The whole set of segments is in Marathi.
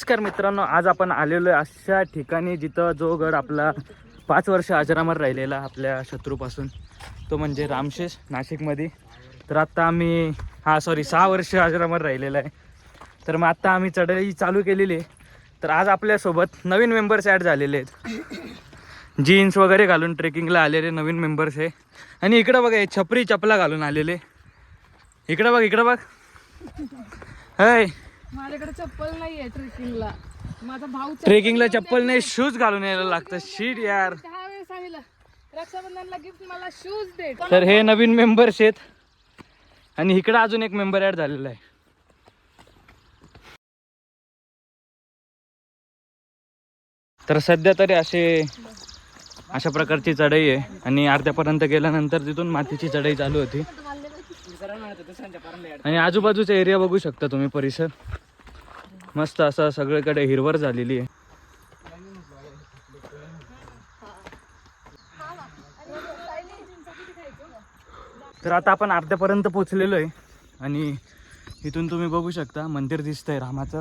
नमस्कार मित्रांनो आज आपण आलेलो आहे अशा ठिकाणी जिथं जो गड आपला पाच वर्ष अजरामर राहिलेला आपल्या शत्रूपासून. तो म्हणजे रामशेष नाशिकमध्ये. तर आत्ता आम्ही हा सॉरी सहा वर्ष अजरामर राहिलेला आहे. तर मग आत्ता आम्ही चढाई चालू केलेली आहे. तर आज आपल्यासोबत नवीन मेंबर्स ॲड झालेले आहेत. जीन्स वगैरे घालून ट्रेकिंगला आलेले नवीन मेंबर्स आहे आणि इकडं बघा छपरी चपला घालून आलेले. इकडं बघ इकडं बघ. हय. माझ्याकडे चप्पल नाहीये ट्रेकिंगला. माझा भाऊ ट्रेकिंगला चप्पल नाही शूज घालून यायला लागतं. शीट यार. सांगितलं. रक्षाबंधनला गिफ्ट मला शूज दे. तर हे नवीन मेंबर्स आहेत. आणि इकडं अजून एक मेंबर ऍड झालेला आहे. तर सध्या तरी असे अशा प्रकारची चढाई आहे. आणि अर्ध्यापर्यंत गेल्यानंतर तिथून मातीची चढाई चालू होती. आणि आजूबाजूचा एरिया बघू शकता तुम्ही परिसर. मस्त असं सगळीकडे हिरवळ झालेली आहे. तर आता आपण अर्ध्यापर्यंत पोचलेलो आहे. आणि इथून तुम्ही बघू शकता मंदिर दिसतंय रामाचं.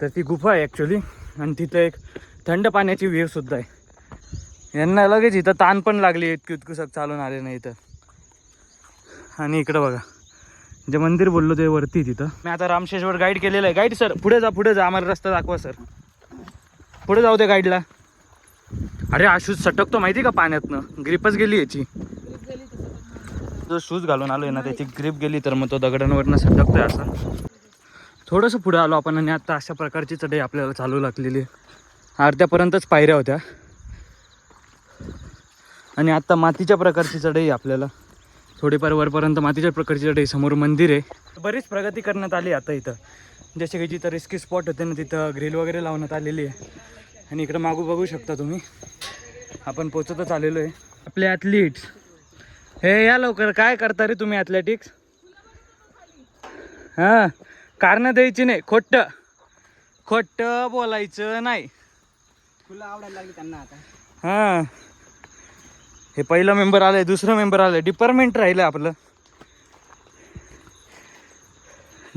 तर ती गुफा आहे ॲक्च्युली आणि तिथं एक थंड पाण्याची विहीरसुद्धा आहे. यांना लगेच इथं ताण पण लागली इतकी उतकुसक चालून आले नाही इथं आणि इकडं बघा. जे मंदिर बोललो ते वरती तिथं. मी आता रामशेषवर गाईड केलेलं आहे. गाईड सर पुढे जा पुढे जा. आम्हाला रस्ता दाखवा सर पुढे जाऊ दे गाईडला अरे हा शूज सटकतो माहिती का पाण्यातनं? ग्रीपच गेली याची. जो शूज घालून आलो आहे ना त्याची ग्रीप गेली तर मग तो दगडांवरनं सटकतोय असा. थोडंसं पुढे आलो आपण आणि आता अशा प्रकारची चढाई आपल्याला चालू लागलेली अर्ध्यापर्यंतच पायऱ्या होत्या. आणि आता मातीच्या प्रकारची चढाई आहे आपल्याला. थोडीफार वरपर्यंत मातीच्या प्रकारची चढाई समोर मंदिर आहे. बरीच प्रगती करण्यात आली आता इथं. जसे की जिथं रिस्की स्पॉट होते ना तिथं ग्रिल वगैरे लावण्यात आलेली आहे. आणि इकडं मागू बघू शकता तुम्ही. आपण पोचतच आलेलो आहे. आपले ॲथलीट्स हे या लवकर. काय करता रे तुम्ही ॲथलेटिक्स हां. कारणं द्यायची नाही. खोट्ट खोट्ट बोलायचं नाही. फुलं आवडायला लागली त्यांना आता. हां. हे पहिलं मेंबर आलंय दुसरं मेंबर आलंय. डिपार्टमेंट राहिलं आपलं.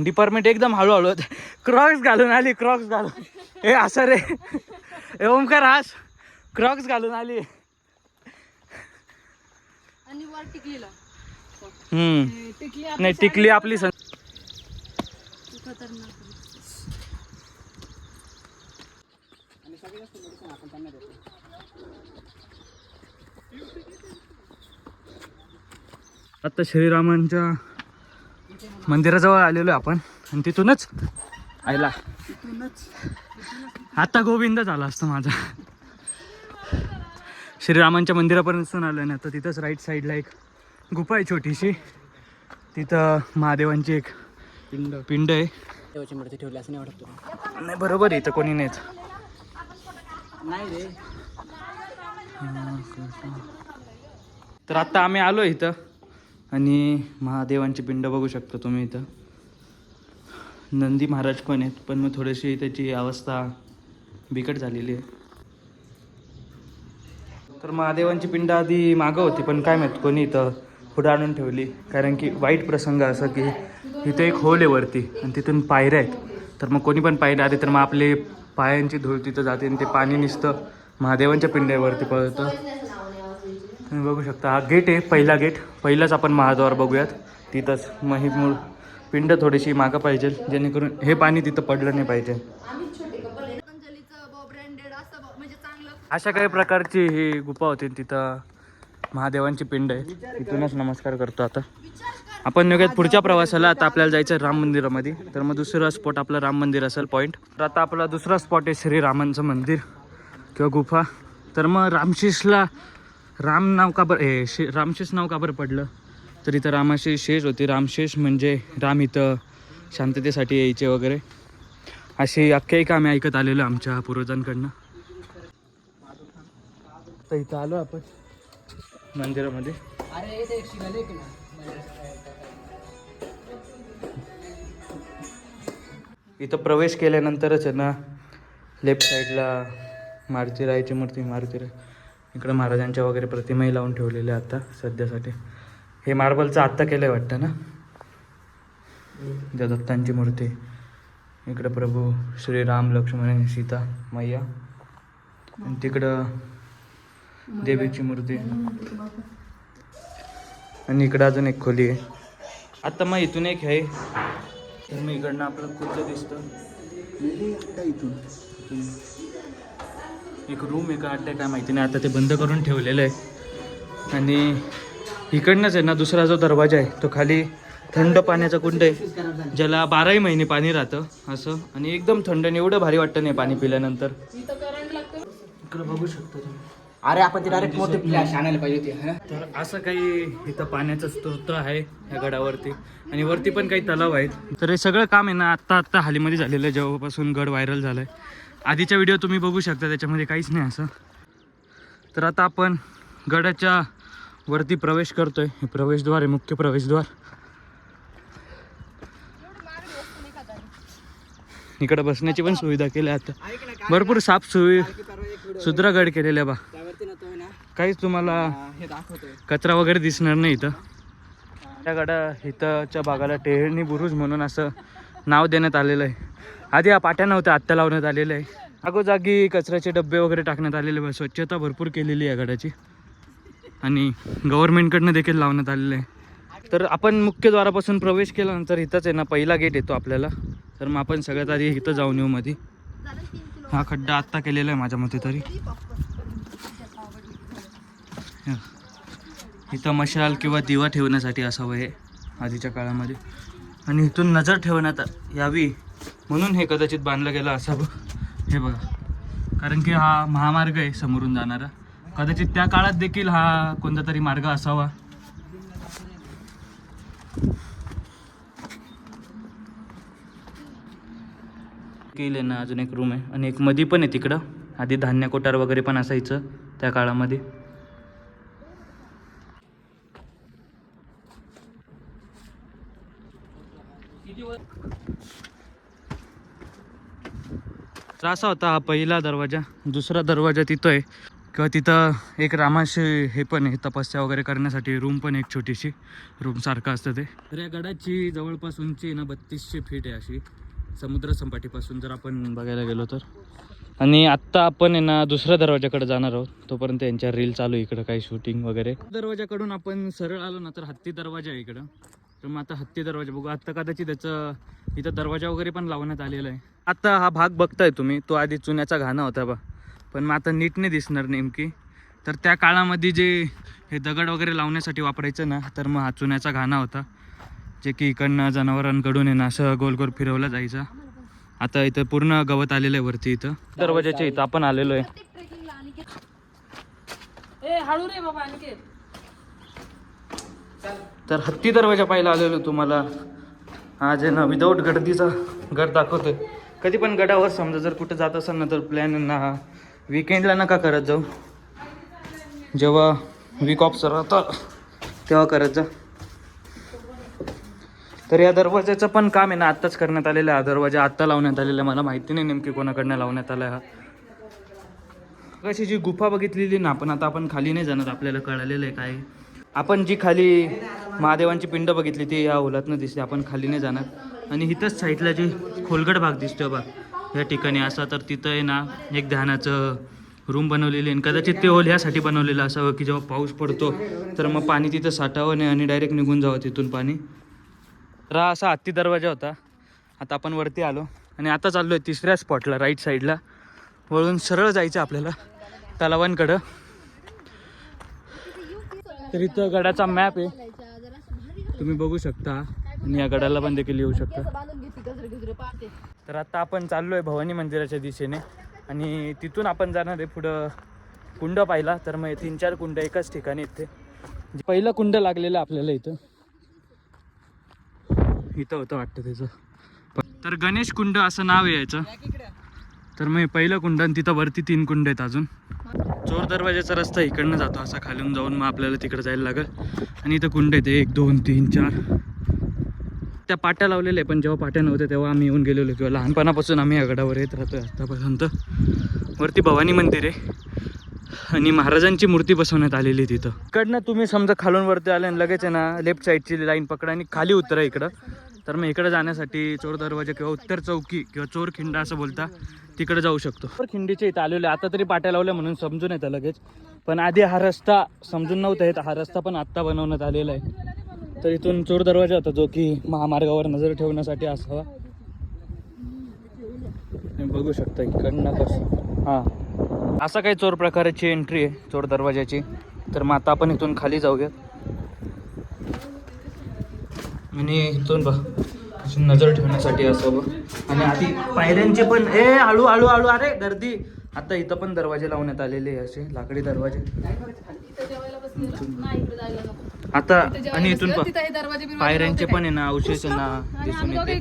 डिपार्टमेंट एकदम हळूहळू. क्रॉक्स घालून आली क्रॉक्स घालून. हे असं रे. हे ओमकार हास. क्रॉक्स घालून आली. आणि वर टिकलीला. हम्म. नाही टिकली आपली सं खतरनाक. आणि सगळ्यात जास्त मेडिसिन आपण त्यांना देतो आता श्रीरामांच्या मंदिराजवळ आलेलो आहे आपण. आणि तिथूनच आयला आता गोविंद झाला असतं माझा. श्रीरामांच्या मंदिरापर्यंत आलो आहे ना आता तिथंच राईट साईडला एक गुफा आहे छोटीशी. तिथं महादेवांची एक पिंड. पिंड आहे. देवाची मूर्ती ठेवली असं नाही वाटत नाही बरोबर आहे इथं कोणी नाहीच नाही रे. तर आता आम्ही आलो इथं. आणि महादेवांची पिंड बघू शकता तुम्ही इथं. नंदी महाराज पण आहेत पण मग थोडीशी त्याची अवस्था बिकट झालेली आहे. तर महादेवांची पिंड आधी मागं होती पण काय माहीत कोणी इथं पुढं आणून ठेवली. कारण की वाईट प्रसंग असं की इथं एक होल आहे वरती आणि तिथून पायऱ्या आहेत. तर मग कोणी पण पायऱ्या आधी तर मग आपले पायांची धूळ तिथं जाते आणि ते पाणी निसतं. महादेवांच्या पिंड्यावरती पळतं. तुम्ही बघू शकता हा गेट आहे पहिला गेट. पहिलाच आपण महाद्वार बघूयात. तिथंच मग ही मूळ पिंड थोडीशी मागं पाहिजे जेणेकरून हे पाणी तिथं पडलं नाही पाहिजे. अशा काही प्रकारची ही गुफा होती तिथं. महादेवांची पिंड आहे. तिथूनच नमस्कार करतो आता. आपण निघूयात पुढच्या प्रवासाला. आता आपल्याला जायचं आहे राम मंदिरामध्ये. तर मग दुसरा स्पॉट आपलं राम मंदिर असेल पॉईंट तर आता आपला दुसरा स्पॉट आहे श्रीरामांचं मंदिर किंवा गुफा. तर मग रामशेषला राम नाव का बरं हे शे रामशेष नाव का बरं पडलं? तर इथं रामाशी शेष होती. रामशेष म्हणजे राम इथं शांततेसाठी यायचे वगैरे. अशी आख्यायिका आम्ही ऐकत आलेलो आमच्या पूर्वजांकडनं. तर इथं आलो आपण मंदिरामध्ये. इथं प्रवेश केल्यानंतरच आहे ना लेफ्ट साईडला मारुती रायची मूर्ती मारुती राय इकडं महाराजांच्या वगैरे प्रतिमाही लावून ठेवलेल्या आता सध्यासाठी. हे मार्बलचं आत्ता केलं आहे वाटतं ना? ज्या दत्तांची मूर्ती. इकडं प्रभू श्रीराम लक्ष्मण आणि सीता मैया. आणि तिकडं देवीची मूर्ती. आणि इकडं अजून एक खोली आहे. आता मग इथून एक आहे. तर मग इकडनं आपलं खूपच दिसतं. इथून. एक रूम आहे का अड्डा आहे काय माहिती नाही आता ते बंद करून ठेवलेलं आहे. आणि इकडनंच आहे ना दुसरा जो दरवाजा आहे तो खाली थंड पाण्याचा कुंड आहे ज्याला बाराही महिने पाणी राहतं असं. आणि एकदम थंड आणि एवढं भारी वाटतं नाही पाणी पिल्यानंतर. इकडं बघू शकता तुम्ही. अरे आपण ते डायरेक्ट मोठे फ्लॅश आणायला पाहिजे होते? तर असं काही इथं पाण्याचं स्तोत्र आहे या गडावरती. आणि वरती पण काही तलाव आहेत. तर हे सगळं काम आहे ना आत्ता आत्ता हालीमध्ये झालेलं आहे. जेव्हापासून गड व्हायरल झालं आहे आधीच्या व्हिडिओ तुम्ही बघू शकता त्याच्यामध्ये काहीच नाही असं. तर आता आपण गडाच्या वरती प्रवेश करतोय. हे प्रवेशद्वार आहे मुख्य प्रवेशद्वार. इकडे बसण्याची पण सुविधा केली आता. भरपूर साफ सुवि की परवा सुद्रागड केलेल्या बा. काहीच तुम्हाला कचरा वगैरे दिसणार नाही इथं. त्या गडा इथंच्या भागाला टेहळणी बुरुज म्हणून असं नाव देण्यात आलेलं आहे. आधी हा पाट्या नव्हत्या आत्ता लावण्यात आलेलं आहे. अगोजागी कचऱ्याचे डबे वगैरे टाकण्यात आलेले आहे स्वच्छता भरपूर केलेली आहे गडाची. आणि गव्हर्नमेंटकडनं देखील लावण्यात आलेलं आहे. तर आपण मुख्य द्वारापासून प्रवेश केल्यानंतर इथंच आहे ना पहिला गेट येतो आपल्याला. तर मग आपण सगळ्यात आधी इथं जाऊन येऊ मध्ये हा खड्डा आत्ता केलेला आहे माझ्या मते तरी. इथं मशाल किंवा दिवा ठेवण्यासाठी असावं हे आधीच्या काळामध्ये. आणि इथून नजर ठेवण्यात यावी म्हणून हे कदाचित बांधलं गेलं असावं. हे बघा. कारण की हा महामार्ग आहे समोरून जाणारा. कदाचित त्या काळात देखील हा कोणता तरी मार्ग असावा. केले ना अजून एक रूम आहे. आणि एक मधी पण आहे तिकडं. आधी धान्य कोठार वगैरे पण असायचं त्या काळामध्ये. तर असा होता हा पहिला दरवाजा. दुसरा दरवाजा तिथं आहे. किंवा तिथं एक रामाशी हे पण आहे तपस्या वगैरे करण्यासाठी रूम पण एक छोटीशी. रूम सारखं असतं ते. तर या गडाची जवळपास उंची ना बत्तीसशे फीट आहे अशी. समुद्र सपाटीपासून जर आपण बघायला गेलो तर. आणि आत्ता आपण आहे ना दुसऱ्या दरवाजाकडे जाणार आहोत. तोपर्यंत यांच्या रील चालू इकडं काही शूटिंग वगैरे. दरवाजाकडून आपण सरळ आलो ना तर हत्ती दरवाजा आहे इकडं. तर मग आता हत्ती दरवाजा बघू. आत्ता कदाचित त्याचं इथं दरवाजा वगैरे पण लावण्यात आलेला आहे. आत्ता हा भाग बघताय तुम्ही तो आधी चुन्याचा घाणा होता बा. पण मग आता नीट नाही दिसणार नेमकी. तर त्या काळामध्ये जे हे दगड वगैरे लावण्यासाठी वापरायचं ना तर मग हा चुन्याचा घाणा होता. जे की इकडनं जनावरांकडून आहे ना असं गोल गोल फिरवला जायचा. आता इथं पूर्ण गवत आलेलं आहे वरती इथं. दरवाजाच्या इथं आपण आलेलो आहे ए हळू रे बाबा अनिकेत तर हत्ती दरवाजा पाहायला आलेलो तुम्हाला. आज आहे ना विदाऊट गर्दीचा गड दाखवतोय. कधी पण गडावर समजा जर कुठं जात असाल ना तर प्लॅन ना विकेंडला नका करत जाऊ. जेव्हा वीक ऑफ सर होता तेव्हा करत जा. तर या दरवाजाचं पण काम आहे ना आत्ताच करण्यात आलेलं आहे. हा दरवाजा आत्ता लावण्यात आलेला आहे. मला माहिती नाही नेमकी कोणाकडनं लावण्यात आला हा. कशी जी गुफा बघितलेली ना आपण आता आपण खाली नाही जाणार आपल्याला कळालेलं आहे काय आपण जी खाली महादेवांची पिंड बघितली ती या ओलातनं दिसते आपण खाली नाही जाणार. आणि इथंच साईडला जे खोलगड भाग दिसतो बा या ठिकाणी असा तर तिथं आहे ना एक ध्यानाचं रूम बनवलेली आहे. आणि कदाचित ते ओल ह्यासाठी बनवलेलं असावं की जेव्हा पाऊस पडतो तर मग पाणी तिथं साठावं नाही आणि डायरेक्ट निघून जावं तिथून पाणी. तर हा असा हत्ती दरवाजा होता. आता आपण वरती आलो आणि आता चाललो आहे तिसऱ्या स्पॉटला राईट साईडला वळून सरळ जायचं आपल्याला तलावांकडं. तर इथं गडाचा मॅप आहे. तुम्ही बघू शकता. आणि या गडाला पण देखील येऊ शकता. तर आता आपण चाललो आहे भवानी मंदिराच्या दिशेने. आणि तिथून आपण जाणार आहे पुढं कुंड पाहिला तर मग तीन चार कुंड एकाच ठिकाणी इथे पहिलं कुंड लागलेलं आपल्याला इथं. इथं होतं वाटतं त्याचं. तर गणेश कुंड असं नाव यायचं तर मग पहिलं कुंड आणि तिथं वरती तीन कुंड आहेत अजून. चोर दरवाजाचा रस्ता इकडनं जातो असा खालून जाऊन मग आपल्याला तिकडे जायला लागेल. आणि इथं कुंड येते एक दोन तीन चार. त्या पाट्या लावलेल्या आहे पण जेव्हा पाट्या नव्हत्या तेव्हा आम्ही येऊन गेलेलो किंवा लहानपणापासून आम्ही या गडावर येत राहतो आत्तापर्यंत वरती भवानी मंदिर आहे. आणि महाराजांची मूर्ती बसवण्यात आलेली आहे तिथं. इकडनं तुम्ही समजा खालून वरती आले आणि लगेच आहे ना लेफ्ट साईडची लाईन पकडा आणि खाली उतरा इकडं. तर मग इकडे जाण्यासाठी चोर दरवाजा किंवा उत्तर चौकी किंवा चोर खिंडा असं बोलता तिकडे जाऊ शकतो. चोर खिंडीच्या इथं आलेले आता तरी पाट्या लावल्या म्हणून समजून येतं लगेच. पण आधी हा रस्ता समजून नव्हता येत हा रस्ता पण आत्ता बनवण्यात आलेला आहे. तर इथून चोर दरवाजा होता जो की महामार्गावर नजर ठेवण्यासाठी असावा बघू शकता इकडनं कसं. हां. असा काही चोर प्रकाराची एंट्री आहे चोर दरवाजाची. तर मग आता आपण इथून खाली जाऊयात. आणि इथून बघ नजर ठेवण्यासाठी असावं आणि आधी पायऱ्यांचे पण ए आळू आळू आळू अरे गर्दी. आता इथं पण दरवाजे लावण्यात आलेले आहे असे लाकडी दरवाजे. आता आणि इथून बघ हे पायऱ्यांचे पण आहे ना अवशेष आहे ना दिसून येते.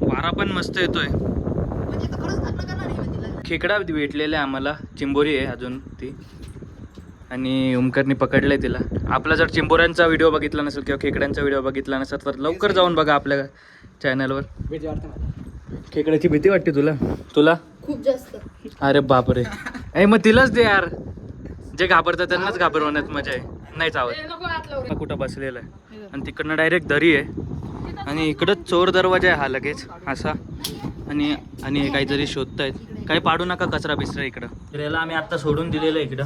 वारा पण मस्त येतोय. खेकडा भेटलेला आहे आम्हाला चिंबोरी आहे अजून ती. आणि ओमकारने पकडलंय तिला. आपला जर चिंबोऱ्यांचा व्हिडिओ बघितला नसेल किंवा खेकड्यांचा व्हिडिओ बघितला नसेल तर लवकर जाऊन बघा आपल्या चॅनलवर खेकड्याची भीती वाटते तुला? तुला? खूप जास्त. अरे बापरे. ए मग तिलाच दे यार. जे घाबरतात त्यांनाच घाबरवण्यात मजा आहे. नाही चावत. ए, नको हात लावू रे. कुठं बसलेला आहे? आणि तिकडनं डायरेक्ट दरी आहे. आणि इकडं चोर दरवाजा आहे हा लगेच. असा. आणि आणि हे काहीतरी शोधतायत. काही पाडू नका कचरा बिचरा इकडं. याला आम्ही आत्ता सोडून दिलेलं आहे इकडं.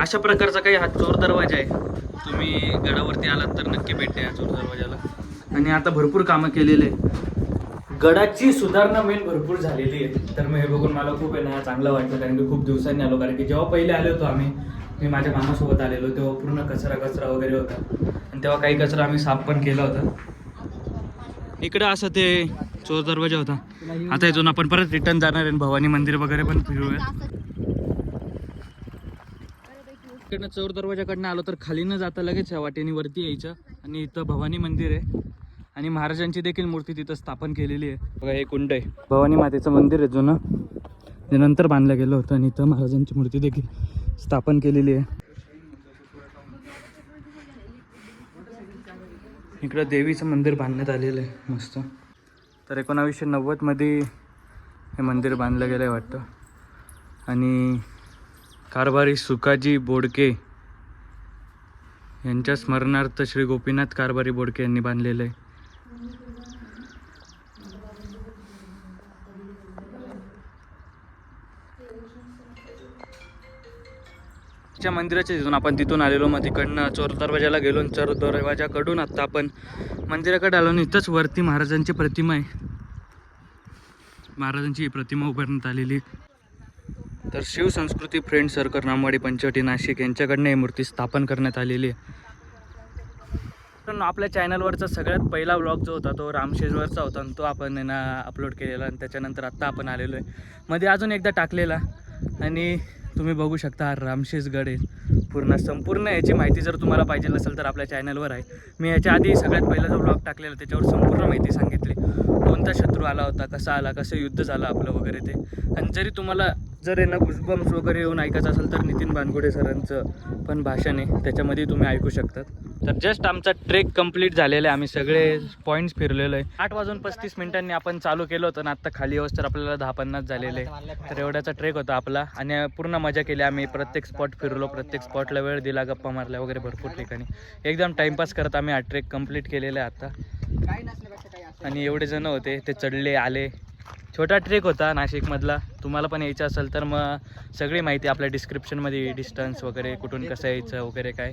अशा प्रकारचा काही हा चोर दरवाजा आहे. तुम्ही गडावरती आलात तर नक्की भेट द्या या चोर दरवाजाला. आणि आता भरपूर कामं केलेले गडाची सुधारणा मेन भरपूर झालेली आहे. तर मग हे बघून मला खूप आहे ना चांगलं वाटलं. कारण की खूप दिवसांनी आलो. कारण की जेव्हा पहिले आलो होतो आम्ही मी माझ्या मामासोबत आलेलो. तेव्हा पूर्ण कचरा कचरा वगैरे होता. आणि तेव्हा काही कचरा आम्ही साफ पण केला होता. इकडं असं ते चोर दरवाजा होता. आता इथून आपण परत रिटर्न जाणार आहे भवानी मंदिर वगैरे पण फिरूया इकडनं चौर दरवाजाकडनं आलो तर खाली न जाता लगेच या वाटेने वरती यायचं. आणि इथं भवानी मंदिर आहे. आणि महाराजांची देखील मूर्ती तिथं स्थापन केलेली आहे. बघा हे कुंड आहे. भवानी मातेचं मंदिर आहे जुनं. जे नंतर बांधलं गेलं होतं आणि इथं महाराजांची मूर्ती देखील स्थापन केलेली आहे. इकडं देवीचं मंदिर बांधण्यात आलेलं आहे. मस्त. तर एकोणावीसशे नव्वदमध्ये हे मंदिर बांधलं गेलं आहे वाटतं. आणि कारभारी सुकाजी बोडके यांच्या स्मरणार्थ श्री गोपीनाथ कारभारी बोडके यांनी बांधलेलं आहे. च्या मंदिराच्या तिथून आपण तिथून आलेलो. मग तिकडनं चोर दरवाजाला गेलो चोर दरवाजाकडून आता आपण मंदिराकडे आलो आणि इथंच वरती महाराजांची प्रतिमा आहे. महाराजांची ही प्रतिमा उभारण्यात आलेली आहे. तर शिवसंस्कृती फ्रेंड सर्कल रामवाडी पंचवटी नाशिक यांच्याकडनं ही मूर्ती स्थापन करण्यात आलेली आहे. पण आपल्या चॅनलवरचा सगळ्यात पहिला ब्लॉग जो होता तो रामशेजवरचा होता. आणि तो आपण आहे ना अपलोड केलेला आणि त्याच्यानंतर आत्ता आपण आलेलो आहे. मध्ये अजून एकदा टाकलेला. आणि तुम्ही बघू शकता हा रामशेजगड आहे. पूर्ण संपूर्ण याची माहिती जर तुम्हाला पाहिजे असेल तर आपल्या चॅनलवर आहे. मी याच्या आधी सगळ्यात पहिला जो ब्लॉग टाकलेला त्याच्यावर संपूर्ण माहिती सांगितली. कोणता शत्रू आला होता कसा आला कसं युद्ध झालं आपलं वगैरे ते. आणि जरी तुम्हाला जर यांना ना गुजबम्स वगैरे येऊन ऐकायचं असेल तर नितीन बानगुडे सरांचं पण भाषण आहे. त्याच्यामध्ये तुम्ही ऐकू शकतात. तर जस्ट आमचा ट्रेक कंप्लीट झालेला आहे. आम्ही सगळे पॉईंट्स फिरलेलो आहे. आठ वाजून पस्तीस मिनिटांनी आपण चालू केलं होतं ना आत्ता खाली येऊस तर आपल्याला दहा पन्नास झालेले. आहे. तर एवढ्याचा ट्रेक होता आपला. आणि पूर्ण मजा केली आम्ही. प्रत्येक स्पॉट फिरलो प्रत्येक स्पॉटला वेळ दिला गप्पा मारल्या वगैरे भरपूर ठिकाणी. एकदम टाइमपास करत आम्ही हा ट्रेक कंप्लीट केलेला आहे आता. आणि एवढे जण होते ते चढले आले. छोटा ट्रेक होता नाशिकमधला. तुम्हाला पण यायचं असेल तर मग सगळी माहिती आपल्या डिस्क्रिप्शनमध्ये डिस्टन्स वगैरे कुठून कसं यायचं वगैरे काय.